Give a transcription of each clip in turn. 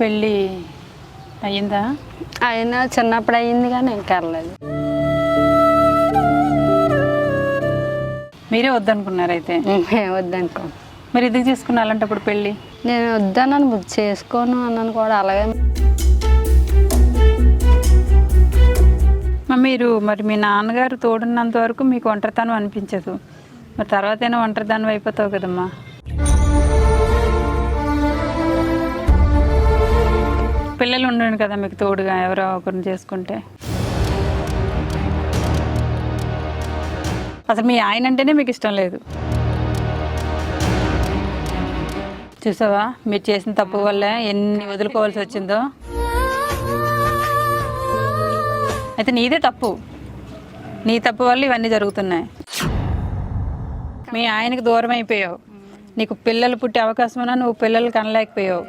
పెళ్ళి అయ్యిందా? అయినా చిన్నప్పుడు అయ్యింది కానీ ఇంకా వెళ్ళలేదు మీరే వద్దనుకున్నారు అయితే మేము వద్దనుకో. మీరు ఎందుకు చేసుకున్నారు అలాంటప్పుడు పెళ్ళి? నేను వద్దన్నాను బుక్ చేసుకోను అన్నాను కూడా అలాగే. మరి మీరు మరి మీ నాన్నగారు తోడున్నంత వరకు మీకు ఒంటరితనం అనిపించదు. మరి తర్వాత అయినా ఒంటరిదానం అయిపోతావు కదమ్మా. పిల్లలు ఉండండి కదా మీకు తోడుగా ఎవరో ఒకరిని చేసుకుంటే. అసలు మీ ఆయన అంటేనే మీకు ఇష్టం లేదు. చూసావా? మీరు చేసిన తప్పు వల్ల ఎన్ని వదులుకోవాల్సి వచ్చిందో. అయితే నీదే తప్పు. నీ తప్పు వల్ల ఇవన్నీ జరుగుతున్నాయి. మీ ఆయనకి దూరం అయిపోయావు. నీకు పిల్లలు పుట్టే అవకాశం ఉన్నా నువ్వు పిల్లలు కనలేకపోయావు.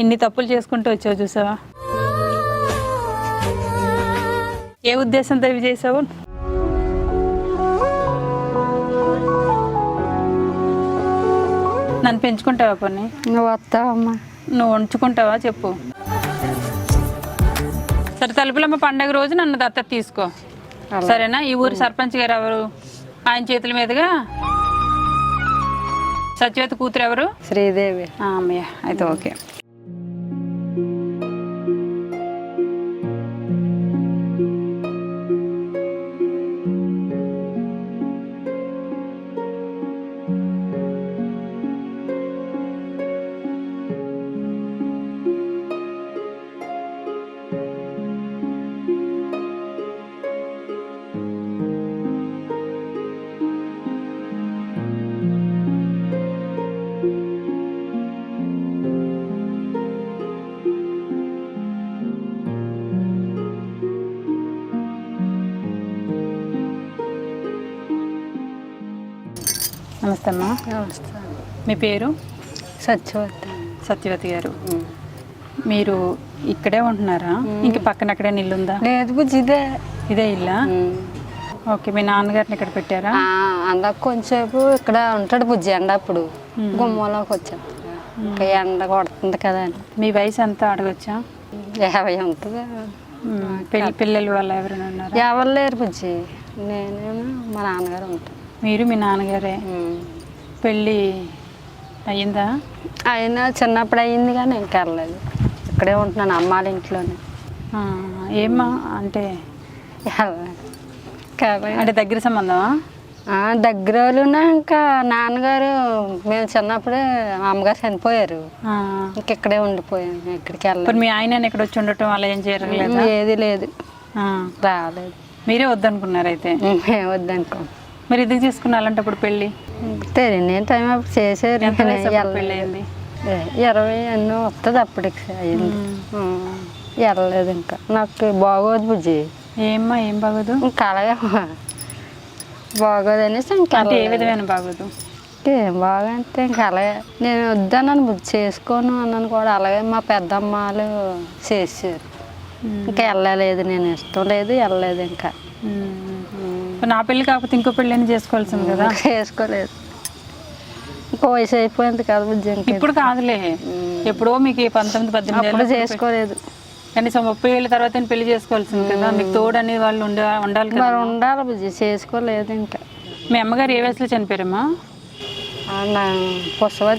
ఇన్ని తప్పులు చేసుకుంటూ వచ్చావు చూసావా? ఏ ఉద్దేశంతో ఇవి చేసావు? నన్ను పెంచుకుంటావా కొన్ని? నువ్వు వస్తావమ్మా. నువ్వు ఉంచుకుంటావా చెప్పు. సరే తలుపులమ్మ పండగ రోజు నన్ను దత్తత తీసుకో. సరేనా? ఈ ఊరి సర్పంచ్ గారు ఎవరు? ఆయన చేతుల మీదుగా? సత్యవతి కూతురు ఎవరు? శ్రీదేవి. అమ్మయ్య అయితే ఓకే. నమస్తే అమ్మా. నమస్తే. మీ పేరు? సత్యవతి. సత్యవతి గారు. మీరు ఇక్కడే ఉంటున్నారా? ఇంక పక్కన అక్కడే ఇల్లు ఉందా? లేదు బుజ్జి ఇదే. ఇదే ఇల్లా? ఓకే మీ నాన్నగారిని ఇక్కడ పెట్టారా? అందాక కొంచెంసేపు ఇక్కడ ఉంటాడు బుజ్జి ఎండ అప్పుడు. గుమ్మలోకి వచ్చాం ఇంకా ఎండ కొడుతుంది కదా అని. మీ వయసు ఎంత అడగచ్చా? యాభై ఉంటుంది. పిల్లలు వాళ్ళు ఎవరైనా ఉన్నారా? ఎవరు లేరు బుజ్జి. నేనేమో మా నాన్నగారు ఉంటాం మీరు మీ నాన్నగారే? పెళ్ళి అయ్యిందా? అయినా చిన్నప్పుడు అయ్యింది కానీ ఇంకా వెళ్ళలేదు ఇక్కడే ఉంటున్నాను అమ్మాళ్ళ ఇంట్లోనే. ఏమ్మా? అంటే అంటే దగ్గర సంబంధమా? ఆ, దగ్గర వాళ్ళునా ఇంకా నాన్నగారు మేము చిన్నప్పుడే అమ్మగారు చనిపోయారు. ఆ, ఇంక ఇక్కడే ఉండిపోయాం ఎక్కడికి ఇప్పుడు మీ ఆయన ఇక్కడ వచ్చి ఉండటం అలా ఏం జరగలేదా ఏది లేదు. రాలేదు. మీరే వద్దనుకున్నారు అయితే మేము వద్దనుకో మీరు చేసుకున్నారు అలాంటప్పుడు పెళ్ళి? తెలియని టైం అప్పుడు ఎంత వయసు అప్పుడు ఏ, ఇరవై ఎన్నో వస్తుంది అప్పటికి అయింది. వెళ్ళలేదు ఇంకా. నాకు బాగోదు బుజ్జి. ఏమ్మా ఏం బాగోదు? ఇంకా అలాగే బాగోదు అనేసి ఇంకా అంటే ఏ. విధమైన బాగోదు? ఏం బాగా అంటే ఇంకా అలాగే నేను వద్దన్నాను బుక్ చేసుకోను అన్నాను కూడా. అలాగే మా పెద్దమ్మాలు చేసారు ఇంకా వెళ్ళలేదు నేను ఇష్టం లేదు వెళ్ళలేదు ఇంకా. నా పెళ్ళి కాకపోతే ఇంకో పెళ్ళి చేసుకోవాల్సింది కదా. చేసుకోలేదు. ఇంకా వయసు అయిపోయింది కదా బుజ్జి ఇంకా. ఇప్పుడు కాదులే. ఎప్పుడో మీకు ఈ పంతొమ్మిది పద్దెనిమిది అప్పుడు ఏళ్ళు చేసుకోలేదు. కనీసం ముప్పై ఏళ్ళ తర్వాత పెళ్ళి చేసుకోవాల్సింది కదా. మీకు తోడు అనే వాళ్ళు ఉండే ఉండాలి కదా. మరి ఉండాలి బుజ్జి చేసుకోలేదు ఇంకా. మీ అమ్మగారు ఏ వయసులో చనిపోయారమ్మా? ఆ, నా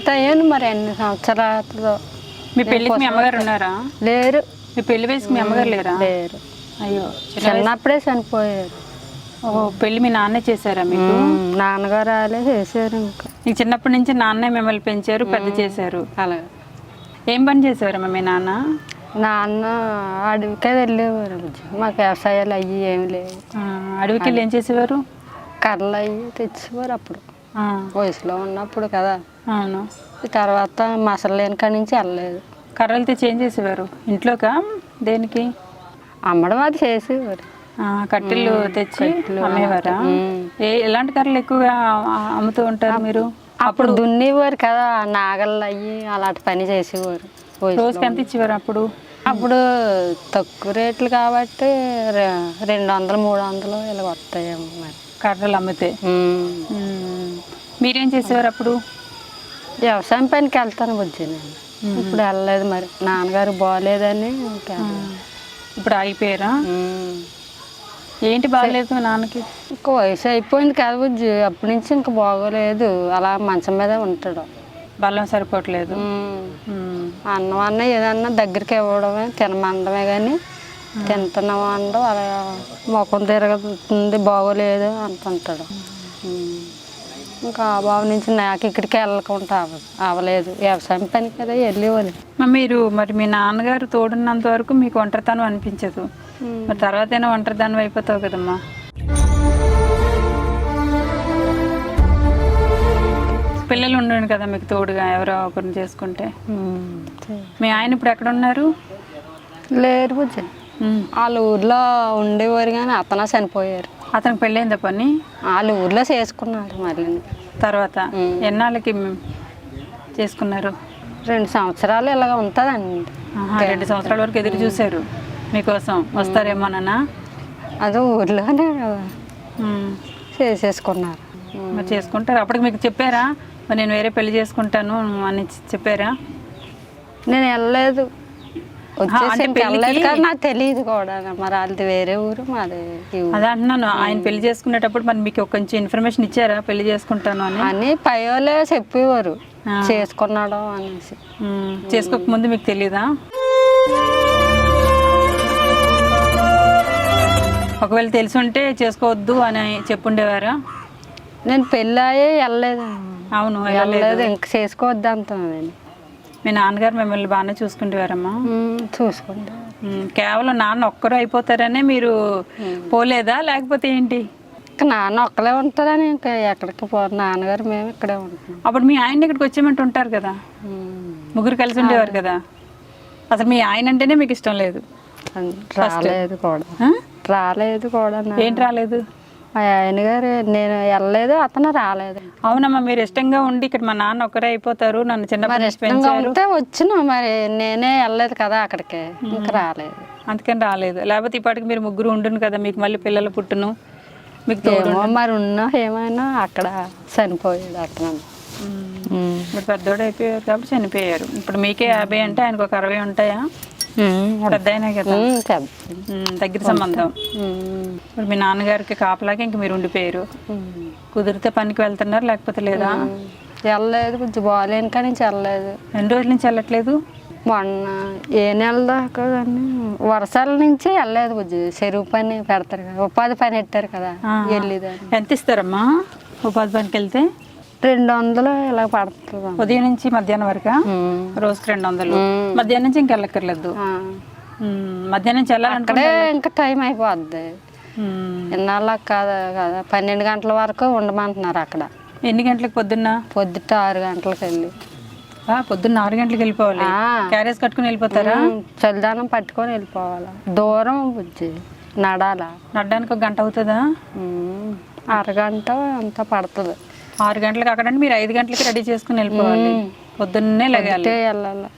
అయ్యాను మరి ఎన్ని సంవత్సరాలు మీ పెళ్ళికి మీ అమ్మగారు ఉన్నారా? లేరు. మీ పెళ్ళి వయసుకి మీ అమ్మగారు లేరా? లేరు. అయ్యో చిన్న చిన్నప్పుడే చనిపోయారు. పెళ్ళి మీ నాన్నే చేశారా మీకు? నాన్నగారు రాలే చేశారు ఇంకా. మీకు చిన్నప్పటి నుంచి నాన్నే మిమ్మల్ని పెంచారు పెద్ద చేశారు అలాగే ఏం పని చేసేవారమ్మా మీ నాన్న? నాన్న అడవికే వెళ్ళేవారు. మాకు వ్యవసాయాలు అయ్యి ఏమి లేవు. అడవికి వెళ్ళి ఏం చేసేవారు? కర్రలు అయ్యి తెచ్చేవారు అప్పుడు. వయసులో ఉన్నప్పుడు కదా. అవును. తర్వాత మసలు లేని కాడి నుంచి వెళ్ళలేదు. కర్రలు తెచ్చి ఏం చేసేవారు? ఇంట్లోకా దేనికి? అమ్మడం అది చేసేవారు. కట్టెలు తెచ్చి అమ్మేవారా. ఏ ఎలాంటి కర్రలు ఎక్కువగా అమ్ముతూ ఉంటారు మీరు? అప్పుడు దున్నేవారు కదా నాగళ్ళు అయ్యి అలాంటి పని చేసేవారు. రోజుకి ఎంత ఇచ్చేవారు అప్పుడు? అప్పుడు తక్కువ రేట్లు కాబట్టి రెండు వందలు మూడు వందలు ఇలా వస్తాయేమో మరి. కర్రలు అమ్మితే. మీరేం చేసేవారు అప్పుడు? వ్యవసాయం పనికి వెళ్తాను బుజ్జి నేను. ఇప్పుడు వెళ్ళలేదు మరి. నాన్నగారు బాగాలేదని. ఇప్పుడు ఆగిపోయారా? ఉమ్. ఏంటి బాగలేదు మీ నాన్నకి? ఇంకా వయసు అయిపోయింది కదా బుజ్జి. అప్పటి నుంచి ఇంకా బాగోలేదు. అలా మంచం మీద ఉంటాడు. బలం సరిపోవట్లేదు. ఉమ్. అన్నం అన్న ఏదన్నా దగ్గరికి ఇవ్వడమే తినమండమే కానీ తింటున్నాం అనడం అలా ముఖం తిరగతుంది బాగోలేదు అంటుంటాడు. ఇంకా ఆ బాబు నుంచి నాకు ఇక్కడికి వెళ్ళకుండా అవ అవ్వలేదు వ్యవసాయం పని కదా వెళ్ళేవాళ్ళు. మరి మీరు మరి మీ నాన్నగారు తోడున్నంత వరకు మీకు ఒంటరితనం అనిపించదు. మరి తర్వాత అయినా ఒంటరితనం అయిపోతావు కదమ్మా. పిల్లలు ఉండను కదా మీకు తోడుగా ఎవరో ఒకరిని చేసుకుంటే. మీ ఆయన ఇప్పుడు ఎక్కడ ఉన్నారు లేరు. వాళ్ళ ఊర్లో ఉండేవారు కానీ అతను చనిపోయారు. అతనికి పెళ్ళైందా పని. వాళ్ళ ఊర్లో చేసుకున్నారు మళ్ళీ తర్వాత ఎన్నాళ్ళకి చేసుకున్నారు? రెండు సంవత్సరాలు ఇలాగ ఉంటుందండి. రెండు సంవత్సరాల వరకు ఎదురు చూశారు. మీకోసం వస్తారేమోనన్నా అదే ఊర్లోనే. చేసేసుకున్నారు. మరి చేసుకుంటారు. అప్పటికి మీకు చెప్పారా? మరి నేను వేరే పెళ్ళి చేసుకుంటాను అని చెప్పారా? నేను వెళ్ళలేదు. వచ్చేసి వెళ్ళలేదు కానీ నాకు తెలియదు కూడా. మరి వాళ్ళది వేరే ఊరు మాది అదే అంటున్నాను ఆయన పెళ్ళి చేసుకునేటప్పుడు మరి మీకు కొంచెం ఇన్ఫర్మేషన్ ఇచ్చారా? పెళ్ళి చేసుకుంటాను అని? అని పై వాళ్ళే చెప్పేవారు. చేసుకున్నాడు అనేసి. ఉమ్. చేసుకోక ముందు మీకు తెలియదా ఒకవేళ తెలిసి ఉంటే చేసుకోవద్దు అని చెప్పుండేవారా? నేను పెళ్ళాయే వెళ్ళలేదు అవును వెళ్ళలేదు. ఇంక చేసుకోవద్దు అంటున్నాను నేను. మీ నాన్నగారు మిమ్మల్ని బాగానే చూసుకుంటేవారమ్మా చూసుకుంటా. కేవలం నాన్న ఒక్కరు అయిపోతారనే మీరు పోలేదా? లేకపోతే ఏంటి? నాన్న ఒక్కలే ఉంటారని ఇంకా ఎక్కడికి పోరు నాన్నగారు మేము ఇక్కడే ఉంటున్నాం. అప్పుడు మీ ఆయన ఇక్కడికి వచ్చేమంటూ ఉంటారు కదా? ముగ్గురు కలిసి ఉండేవారు కదా? అసలు మీ ఆయన అంటేనే మీకు ఇష్టం లేదు. రాలేదు కూడా? రాలేదు కూడా ఏంటి రాలేదు? మా ఆయన గారు నేను వెళ్ళలేదు అతను రాలేదు. అవునమ్మా మీరు ఇష్టంగా ఉండి ఇక్కడ మా నాన్న ఒక్కరే అయిపోతారు నన్ను మరి ఇష్టంగా పెంచారు. ఉంటే వచ్చిన మరి నేనే వెళ్ళలేదు కదా అక్కడికి ఇంకా రాలేదు. అందుకని రాలేదు. లేకపోతే ఇప్పటికి మీరు ముగ్గురు ఉండును కదా మీకు మళ్ళీ పిల్లలు పుట్టును మీకు తోడు ఏమో మరి ఉన్నా ఏమైనా అక్కడ చనిపోయాడు అతను ఉమ్. ఇప్పుడు పెద్దోడు అయిపోయారు కాబట్టి చనిపోయారు. ఇప్పుడు మీకే యాభై అంటే ఆయనకు ఒక అరవై ఉంటాయా? దగ్గర సంబంధం. ఇప్పుడు మీ నాన్నగారికి కాపలాగా ఇంక మీరు ఉండిపోయారు. కుదిరితే పనికి వెళ్తున్నారు లేకపోతే లేదా? వెళ్ళలేదు కొంచెం బాగాలేను కానీ వెళ్ళలేదు. ఎన్ని రోజుల నుంచి వెళ్ళట్లేదు? మొన్న ఏ నెల దాకా కానీ వర్షాల నుంచి వెళ్ళలేదు కొంచెం చెరువు పని పెడతారు కదా ఉపాధి పని పెట్టారు కదా. వెళ్ళేదాన్ని. ఎంత ఇస్తారమ్మా? ఉపాధి పనికి వెళ్తే? రెండు వందలు ఇలా పడుతుంది ఉదయం నుంచి మధ్యాహ్నం వరకా. రోజుకి రెండు వందలు. మధ్యాహ్నం నుంచి ఇంకెళ్ళక్కర్లేదు ఆ. ఉమ్, మధ్యాహ్నం నుంచి అక్కడే ఇంకా టైం అయిపోద్ది. ఉమ్, ఇన్నాళ్ళకి కాదు కదా. పన్నెండు గంటల వరకు ఉండమంటున్నారు అక్కడ. ఎన్ని గంటలకు పొద్దున్న? పొద్దుట ఆరు గంటలకు వెళ్ళి పొద్దున్న ఆరు గంటలకు వెళ్ళిపోవాలి. క్యారేజ్ కట్టుకుని వెళ్ళిపోతారా? చలిదానం పట్టుకొని వెళ్ళిపోవాలి. దూరం బుజ్జి. నడాల. నడడానికి ఒక గంట అవుతుందా? అరగంట అంత పడుతుంది. ఆరు గంటలకు అక్కడంటే మీరు ఐదు గంటలకి రెడీ చేసుకుని వెళ్ళిపోవాలి. పొద్దున్నే లెగాలి. అంటే వెళ్ళాలి.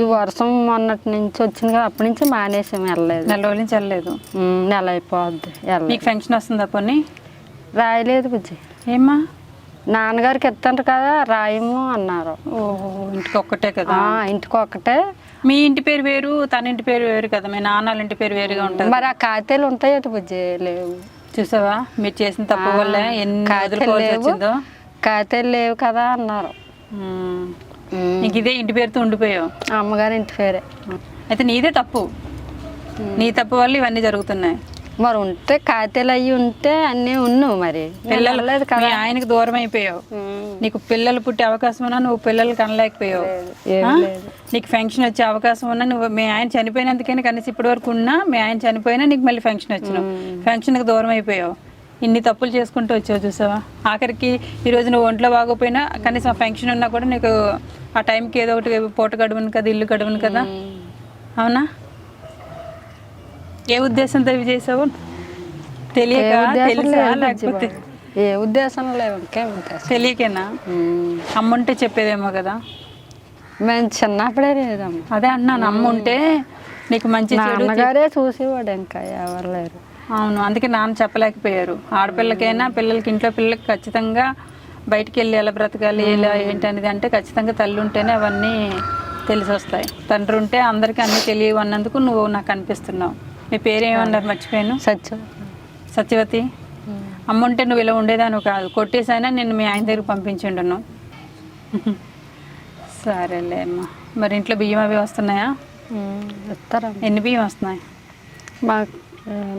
ఈ వర్షం మొన్నటి నుంచి వచ్చింది కదా అప్పటి నుంచి మానేసాం వెళ్ళలేదు. నెల రోజుల నుంచి వెళ్ళలేదు. నెల అయిపోద్ది మీకు ఫంక్షన్ వస్తుందా పొన్ని రాయలేదు బుజ్జి. ఏమ్మా? నాన్నగారికి ఇస్తాను కదా రాయము అన్నారు. ఓహో ఇంటికి ఒక్కటే కదా? ఇంటికి ఒక్కటే. మీ ఇంటి పేరు వేరు తన ఇంటి పేరు వేరు కదా మీ నాన్నల ఇంటి పేరు వేరుగా ఉంటుంది. మరి ఆ ఖాతాలు ఉంటాయి బుజ్జి లేవు. చూసావా? మీరు చేసిన తప్పు వల్ల ఎన్ని లేవు. వచ్చిందో ఖాతాలు లేవు కదా అన్నారు. ఇంక ఇదే ఇంటి పేరుతో ఉండిపోయావు. అమ్మగారి ఇంటి పేరే. అయితే నీదే తప్పు. నీ తప్పు వల్ల ఇవన్నీ జరుగుతున్నాయి. మరి ఉంటే ఖాతాలు అయ్యి ఉంటే అన్నీ ఉన్నావు మరి. పిల్లలు మీ కదా. ఆయనకి దూరం అయిపోయావు నీకు పిల్లలు పుట్టే అవకాశం ఉన్నా నువ్వు పిల్లలు కనలేకపోయావు? లేదు. నీకు ఫంక్షన్ వచ్చే అవకాశం ఉన్నా నువ్వు మీ ఆయన చనిపోయినందుకైనా కనీసం ఇప్పటి వరకు ఉన్నా మీ ఆయన చనిపోయినా నీకు మళ్ళీ ఫంక్షన్ వచ్చినావు. ఫంక్షన్కి దూరం అయిపోయావు. ఇన్ని తప్పులు చేసుకుంటూ వచ్చావు చూసావా? ఆఖరికి ఈరోజు నువ్వు ఒంట్లో బాగోపోయినా కనీసం ఫంక్షన్ ఉన్నా కూడా నీకు ఆ టైంకి ఏదో ఒకటి పూట గడువును కదా ఇల్లు గడువును కదా. అవునా? ఏ ఉద్దేశంతో ఇవి చేసావు? తెలియక తెలుసా లేకపోతే? ఏ ఉద్దేశం లేవు తెలియకేనా? అమ్ముంటే చెప్పేదేమో కదా. మేము చిన్నప్పుడే లేదమ్మ. అదే అన్నాను అమ్మ ఉంటే నీకు మంచి చెడు నాన్నగారే చూసేవాడు ఇంకా ఎవరు లేరు. అవును అందుకే నాన్న చెప్పలేకపోయారు. ఆడపిల్లకైనా పిల్లలకి ఇంట్లో పిల్లలకి ఖచ్చితంగా బయటికి వెళ్ళి ఎలా బ్రతకాలి ఎలా ఏంటి అనేది అంటే ఖచ్చితంగా తల్లి ఉంటేనే అవన్నీ తెలిసి వస్తాయి. తండ్రి ఉంటే అందరికీ అన్నీ తెలియవు అన్నందుకు నువ్వు నాకు అనిపిస్తున్నావు. మీ పేరు ఏమన్నారు మర్చిపోయాను? సత్యం సత్యవతి? అమ్మ ఉంటే నువ్వు ఇలా ఉండేదాను కాదు. కొట్టేసైనా నేను మీ ఆయన దగ్గరికి పంపించిండును సరేలే అమ్మా. మరి ఇంట్లో బియ్యం అవి వస్తున్నాయా? ఉమ్, ఇస్తారమ్మ ఎన్ని బియ్యం వస్తున్నాయి? మాకు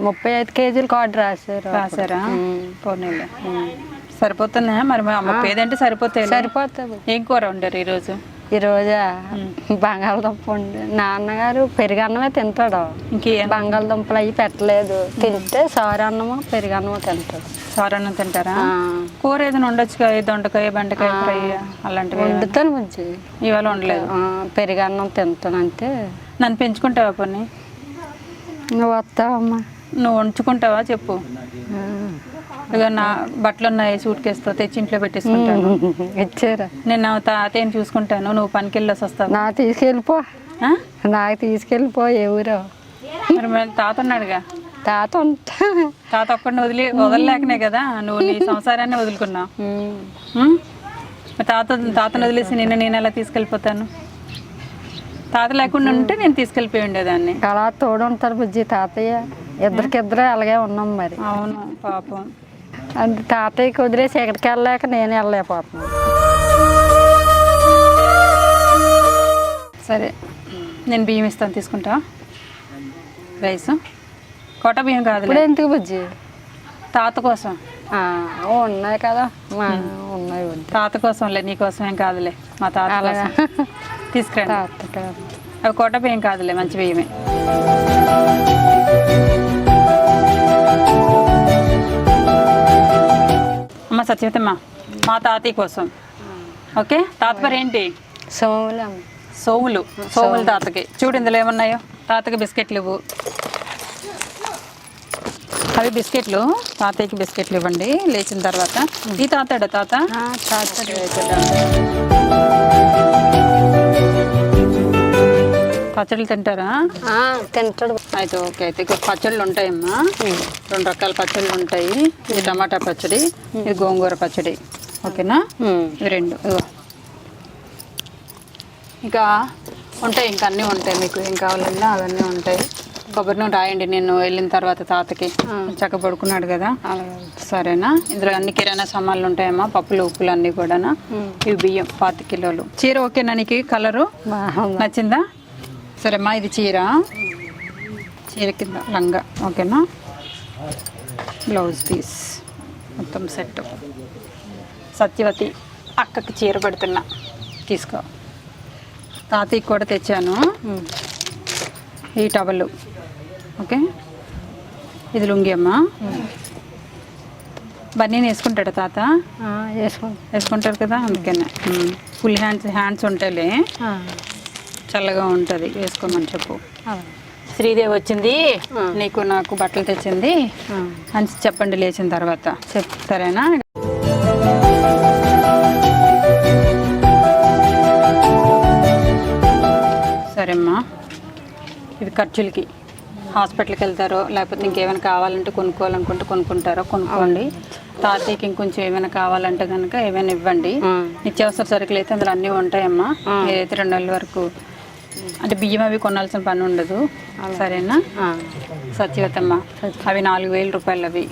ముప్పై ఐదు కేజీలు కార్డు రాశారు రాసారా ఉమ్. పోనీలే. సరిపోతున్నాయా? మరి అమ్మ పేదంటే సరిపోతాయి. సరిపోతుంది ఏం కూర వండారు ఈరోజు? ఈరోజు బంగాళదుంప ఉండి నాన్నగారు పెరుగన్నమే తింటాడు. ఇంకేం? బంగాళదుంపలు అవి పెట్టలేదు. తింటే సారన్నము పెరుగన్నము తింటాడు. సారన్నం తింటారా? కూర ఏదైనా ఉండొచ్చుగా ఈ దొండకాయ బెండకాయ ఫ్రై అలాంటివి వండుతాను మంచి. ఇవాళ ఉండలేదు పెరుగన్నం తింటాను అంతే. నన్ను పెంచుకుంటావా కొన్ని నువ్వు వస్తావమ్మా. నువ్వు ఉంచుకుంటావా చెప్పు. ఇక నా బట్టలు ఉన్నాయి సూట్ కేసుతో తెచ్చి ఇంట్లో పెట్టేసుకుంటాను. ఇచ్చారా. నేను నా తాతయ్యని చూసుకుంటాను నువ్వు పనికి వెళ్ళేసి వస్తావు? నా తీసుకెళ్ళిపో? నాకు తీసుకెళ్ళిపో ఎవరో మరి తాత ఉన్నాడుగా? తాత ఉంటా. తాత ఒక్కడిని వదిలి వదలలేకనే కదా నువ్వు నీ సంసారాన్ని వదులుకున్నావు. తాత తాతను వదిలేసి నిన్ను నేను ఎలా తీసుకెళ్ళిపోతాను? తాత లేకుండా ఉంటే నేను తీసుకెళ్ళిపోయి ఉండేదాన్ని. అలా తోడు ఉంటారు బుజ్జి తాతయ్య. ఇద్దరికిద్దరే అలాగే ఉన్నాం మరి. అవును పాపం. అది తాతయ్యకి వదిలేసి ఎక్కడికి వెళ్ళలేక నేను వెళ్ళలేకపోతున్నాను. సరే నేను బియ్యం ఇస్తాను తీసుకుంటా. రైస్. కోట బియ్యం ఇప్పుడు కాదులే ఎందుకు బుజ్జి? తాత కోసం. ఆ, ఉన్నాయి కదా. మా ఉన్నాయి వద్దు. తాత కోసంలే నీ కోసం ఏం కాదులే. మా తాత అలాగా. కోసం. తీసుకురండి. తాత కాదు. అవి కోట బియ్యం కాదులే మంచి బియ్యమే. అమ్మ సత్యవతమ్మ మా తాతయ్య కోసం. ఓకే? తాత పేరు ఏంటి సోములమ్మ సోములు. సోములు తాతకి. చూడు ఇందులో ఏమున్నాయో. తాతకి బిస్కెట్లు ఇవ్వు. అవి బిస్కెట్లు. తాతయ్యకి బిస్కెట్లు ఇవ్వండి. లేచిన తర్వాత. ఈ తాతాడా తాత? తాత. పచ్చళ్ళు తింటారా? తింటాడు. అయితే ఓకే అయితే ఇక్కడ పచ్చళ్ళు ఉంటాయమ్మా. రెండు రకాల పచ్చళ్ళు ఉంటాయి. ఇది టమాటా పచ్చడి ఇది గోంగూర పచ్చడి. ఓకేనా. ఇవి రెండు. ఇంకా ఉంటాయి ఇంకా అన్నీ ఉంటాయి మీకు. ఏం కావాలన్నా అవన్నీ ఉంటాయి. కొబ్బరి నూనె రాయండి నేను వెళ్ళిన తర్వాత తాతకి. చక్క పడుకున్నాడు కదా. సరేనా? ఇందులో అన్ని కిరాణా సామాన్లు ఉంటాయమ్మా. పప్పులు ఉప్పులు అన్నీ కూడానా. ఇవి బియ్యం పాతి కిలోలు. చీర ఓకేనా నీకు? కలరు? నచ్చిందా? సరేమ్మా ఇది చీర. చీర కింద లంగా ఓకేనా? బ్లౌజ్ పీస్ మొత్తం సెట్. సత్యవతి అక్కకి చీర పెడుతున్నా. తీసుకో. తాతయ్యకి కూడా తెచ్చాను. ఈ టవలు ఓకే? ఇది లుంగి అమ్మ. బన్నీని వేసుకుంటాడు తాత? వేసుకుంటారు కదా అందుకనే. ఫుల్ హ్యాండ్స్ హ్యాండ్స్ ఉంటాయిలే. చల్లగా ఉంటుంది. వేసుకోమని చెప్పు. శ్రీదేవి వచ్చింది. నీకు నాకు బట్టలు తెచ్చింది. అని చెప్పండి లేచిన తర్వాత. చెప్పు. సరేనా? సరేమ్మా. ఇవి ఖర్చులకి. హాస్పిటల్కి వెళ్తారో లేకపోతే ఇంకేమైనా కావాలంటే కొనుక్కోవాలనుకుంటే కొనుక్కుంటారో కొనుక్కోండి. తాతయ్యకి ఇంకొంచెం ఏమైనా కావాలంటే కనుక ఏమైనా ఇవ్వండి. నిత్యావసర సరుకులు అయితే అందులో అన్నీ ఉంటాయమ్మా. ఏదైతే రెండు నెలల వరకు అంటే బియ్యం అవి కొనాల్సిన పని ఉండదు. సరేనా? సత్యవతమ్మ. అవి నాలుగు వేల రూపాయలు అవి.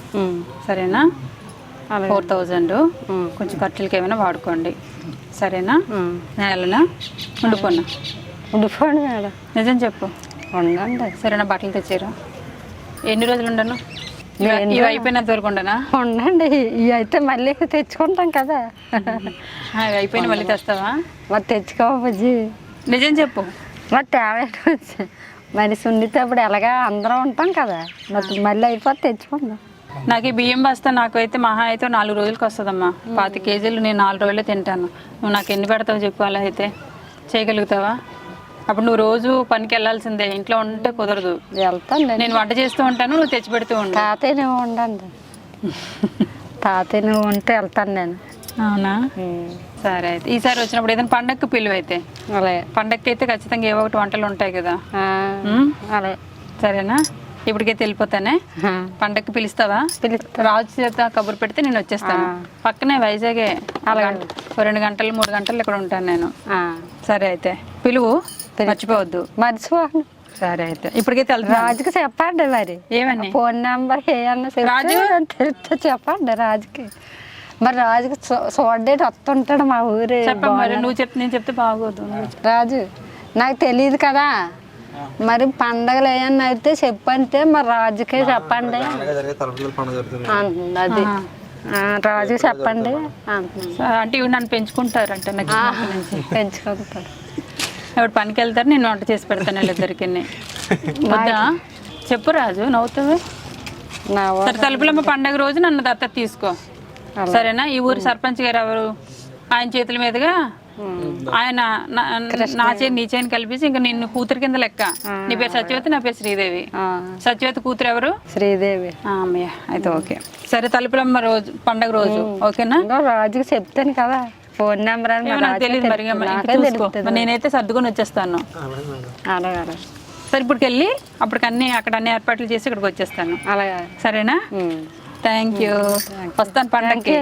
సరేనా. Four thousand. కొంచెం ఖర్చులకి ఏమైనా వాడుకోండి. సరేనా? వెళ్ళనా ఉండిపోనా? ఉండిపోండి మేడం. నిజం చెప్పు. ఉండండి. సరేనా? బట్టలు తెచ్చారా. ఎన్ని రోజులు ఉండను? ఇవి అయిపోయినంత వరకు ఉండనా? ఉండండి. ఇవి అయితే మళ్ళీ తెచ్చుకుంటాం కదా. ఇవి అయిపోయిన మళ్ళీ తెస్తావా? మరి తెచ్చుకో బుజ్జి? నిజం చెప్పు. మరి తేవాలి మరి సున్నితప్పుడు ఎలాగా అందరం ఉంటాం కదా. మరి మళ్ళీ అయిపోతే తెచ్చుకుందాం. నాకు ఈ బియ్యం బస్తా నాకు అయితే మహా అయితే నాలుగు రోజులకి వస్తుందమ్మా. పాతి కేజీలు నేను నాలుగు రోజులే తింటాను. నువ్వు నాకు ఎన్ని పెడతావు చెప్పు అలా అయితే. చేయగలుగుతావా? అప్పుడు నువ్వు రోజు పనికి వెళ్ళాల్సిందే. ఇంట్లో ఉంటే కుదరదు. వెళ్తాను నేను వంట చేస్తూ ఉంటాను నువ్వు తెచ్చి పెడుతూ తాతయ్య నువ్వు ఉండండి. తాతయ్య నువ్వు ఉంటే వెళ్తాను నేను. అవునా? సరే అయితే. ఈసారి వచ్చినప్పుడు ఏదైనా పండగకి పిలువ అయితే అలాగే పండగకి అయితే ఖచ్చితంగా ఏవో ఒకటి వంటలు ఉంటాయి కదా? అలాగే సరేనా? ఇప్పటికైతే వెళ్ళిపోతానే. పండక్కి పిలుస్తావా? పిలుస్తా. రాజు చేత కబురు పెడితే నేను వచ్చేస్తాను. పక్కనే వైజాగే రెండు గంటలు మూడు గంటలు ఇక్కడ ఉంటాను నేను. ఆ, సరే అయితే. పిలువు. మర్చిపోవద్దు. మర్చిపోను సరే అయితే. ఇప్పటికైతే రాజుకి చెప్పండి మరి. ఏమని? ఫోన్ నెంబర్ ఏమన్నా రాజు? చెప్తే చెప్పండి రాజుకి. మరి రాజుకి చూ- చూడ్డేటి వస్తుంటాడు మా ఊరి మరి నువ్వు చెప్తే నేను చెప్తే బాగోదు. రాజు నాకు తెలియదు కదా. మరి పండగలు ఏమన్నా అయితే చెప్పంటే మరి రాజుకే చెప్పండి. అది. ఆ, రాజుకి చెప్పండి. అంటే ఇవి నన్ను పెంచుకుంటారంట నుంచి. పెంచుకుంటాడు ఇప్పుడు పనికి వెళ్తారు నేను వంట చేసి పెడతాను వీళ్ళిద్దరికి. వద్దా? చెప్పు రాజు నవ్వుతావే? నా వా- సరే తలుపులమ్మ పండగ రోజు నన్ను దత్తత తీసుకో. సరేనా? ఈ ఊరి సర్పంచ్ గారు ఎవరు? ఆయన చేతుల మీదుగా ఆయన నా- చేతి నీ చేతిని కలిపేసి ఇంకా నిన్ను కూతురు కింద లెక్క. నీ పేరు సత్యవతి నా పేరు శ్రీదేవి. సత్యవతి కూతురు ఎవరు? శ్రీదేవి. అమ్మయ్య. అయితే ఓకే. సరే తలుపులమ్మ రోజు పండగ రోజు. ఓకేనా? రాజుకి చెప్తాను కదా. ఫోన్ నెంబర్ తెలియదు మరి నేనైతే సర్దుకొని వచ్చేస్తాను. సరే ఇప్పటికి వెళ్ళి అప్పటికి అన్ని అక్కడ అన్ని ఏర్పాట్లు చేసి ఇక్కడికి వచ్చేస్తాను. అలాగే. సరేనా. థ్యాంక్ యూ వస్తాను పండగకి